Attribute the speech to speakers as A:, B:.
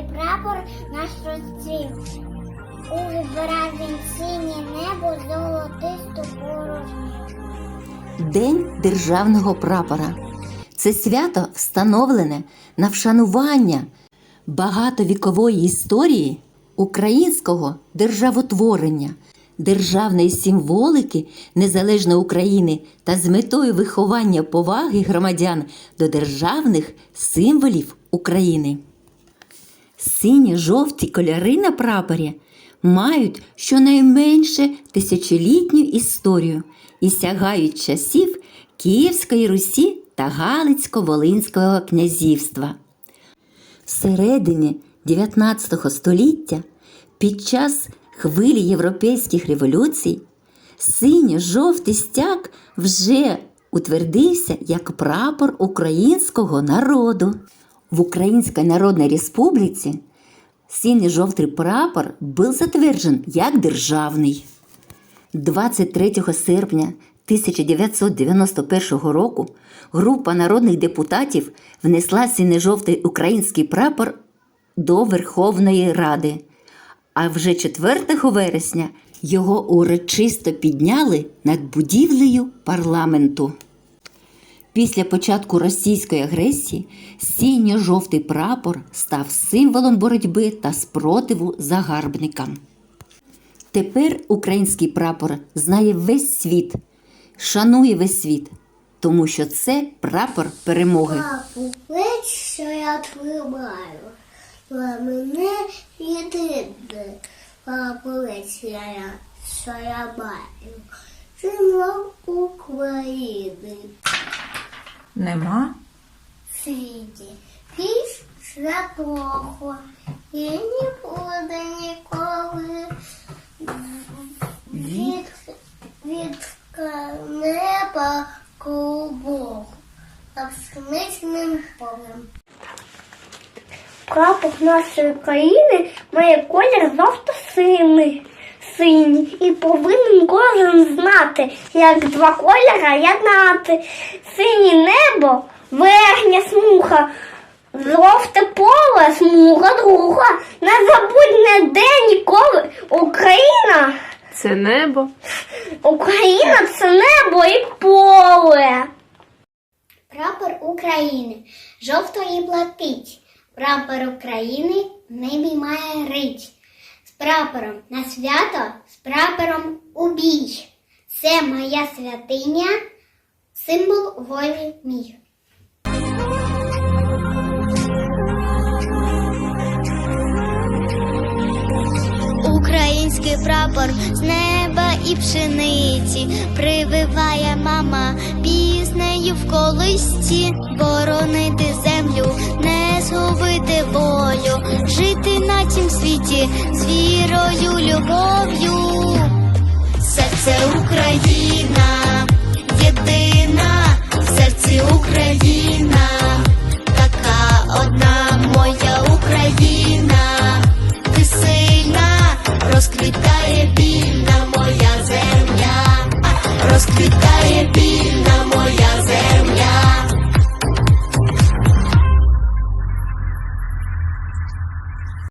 A: Український прапор наш розцвів. Убрав він синє небо, золотисту порожню.
B: День державного прапора. Це свято встановлене на вшанування багатовікової історії українського державотворення, державної символики незалежної України та з метою виховання поваги громадян до державних символів України. Сині-жовті кольори на прапорі мають щонайменше тисячолітню історію і сягають часів Київської Русі та Галицько-Волинського князівства. Всередині 19 століття під час хвилі європейських революцій синьо-жовтий стяг вже утвердився як прапор українського народу. В Українській Народній Республіці синьо-жовтий прапор був затверджен як державний. 23 серпня 1991 року група народних депутатів внесла синьо-жовтий український прапор до Верховної Ради. А вже 4 вересня його урочисто підняли над будівлею парламенту. Після початку російської агресії синьо-жовтий прапор став символом боротьби та спротиву загарбникам. Тепер український прапор знає весь світ, шанує весь світ, тому що це прапор перемоги.
A: Папу, ледь, що я тримаю. Для мене єдине. Папу, я, що я маю. Символ України.
C: Нема.
A: Світі. Піш святого. І не буде ніколи від, від неба голубого. Абсолютним полем. Прапор нашої країни має колір жовто-синій. Синій. І повинен кожен знати, як два кольора єднати. Синє небо, верхня смуга, жовте поле, смуга друга. Не забудь не де ніколи. Україна,
C: Це небо.
A: Україна це небо і поле. Прапор України жовто і блакить. Прапор України в небі має рить. Прапором на свято, з прапором у бій. Це моя святиня, символ волі мій.
D: Український прапор з неба і пшениці прививає мама піснею в колисці, боронити землю, згубити волю, жити на тім світі з вірою, любов'ю. серце Україна, єдина.